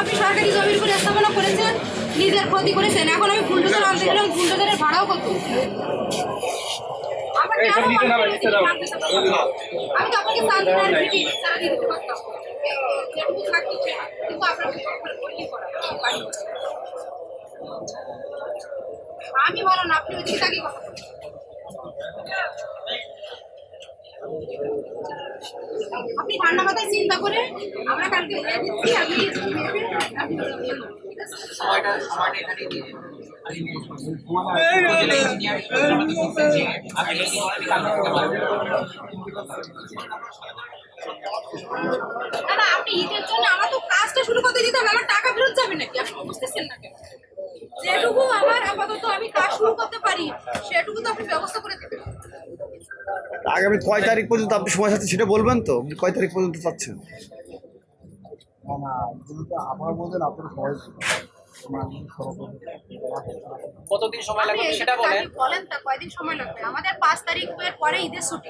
আপনি সরকারি জমির উপরে স্থাপনা করেছেন নিজের ক্ষতি করেছেন। এখন আমি ফুলডোজার আনতে গেলাম ফুলডোজারের ভাড়াও কত। আমি তো আপনাকে শান্তি আর ভিটি সারাদিন করতাম যেটুকু থাকতো কিন্তু আপনার বললি করা আমি বলো না আপনি ওই কথা। আপনি ঠান্ডা মাথায় চিন্তা করে আমরা কালকে বলে দিচ্ছি আপনি? সময়টা সময়টা এখানে দিয়ে আপনি ঈদের জন্য আমার তো কাজটা শুরু করতে দিতে হবে আমার টাকা ফেরত যাবে নাকি? আপনি বুঝতেছেন না কেন? যেটুকু আমার আপাতত আমি কাজ শুরু করতে পারি সেটুকু তো আপনি ব্যবস্থা করে দেবেন আগামী কয় তারিখ পর্যন্ত আপনি সময় আছে সেটা বলবেন তো? কয় তারিখ পর্যন্ত চাচ্ছেন? আমার বলতেন আপনারা সবাই কতদিন সময় লাগবে সেটা বলেন। বলেন তা কয়দিন সময় লাগবে? আমাদের পাঁচ তারিখের পরে ঈদের ছুটি।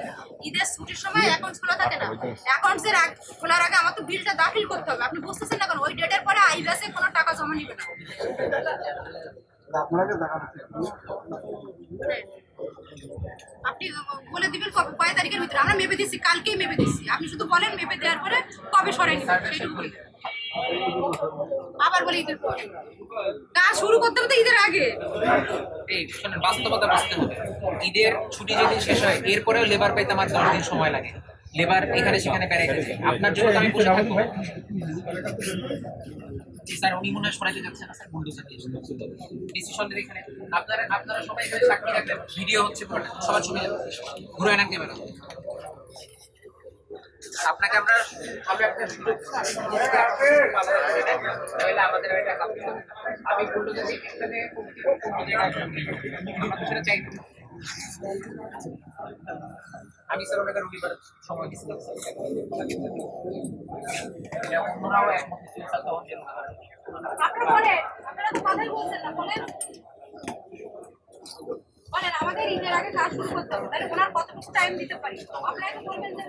ঈদের ছুটির সময় অ্যাকাউন্ট খোলা থাকে না। অ্যাকাউন্টসের খোলার আগে আমার তো বিলটা দাখিল করতে হবে। আপনি বুঝতেছেন না কেন? ওই ডেটের পরে আইবাসে কোনো টাকা জমা নিবে না। যাচ্ছে আপনি বলে দিবেন কবে কয় তারিখের ভিতরে? আমরা মেপে দিচ্ছি কালকেই মেপে দিচ্ছি আপনি শুধু বলেন মেপে দেওয়ার পরে কবে সরাই নেবেন সেটুকু বলে আবার বলি ঈদের পর। কাজ শুরু করতে হবে ঈদের আগে। এই শোনেন বাস্তবতা বুঝতে হবে। ঈদের ছুটি যেদিন শেষ হয় এরপরেও লেবার পাইতে আমার দশ দিন সময় লাগে। লেবার এখানে সেখানে বেড়াইতেছে আপনার জন্য আমি বসে থাকব স্যার উনি মনে হয় সরাইতে যাচ্ছে না স্যার বুলডোজার দিয়ে এখানে আপনারা আপনারা সবাই এখানে সাক্ষী রাখবেন ভিডিও হচ্ছে সবার ছবি ঘুরে আনার ক্যামেরা আপনাকে আমরা তাহলে আমাদের আমি বুলডোজার দিয়ে এখানে সেটা চাই। আমি স্যার ওনাকে রবিবার সময় দিয়েছিলাম স্যার। আমাদের ঈদের আগে কাজ শুরু করতে হবে, তাহলে ওনার কতটুকু টাইম দিতে পারি? আপনারা বলবেন যে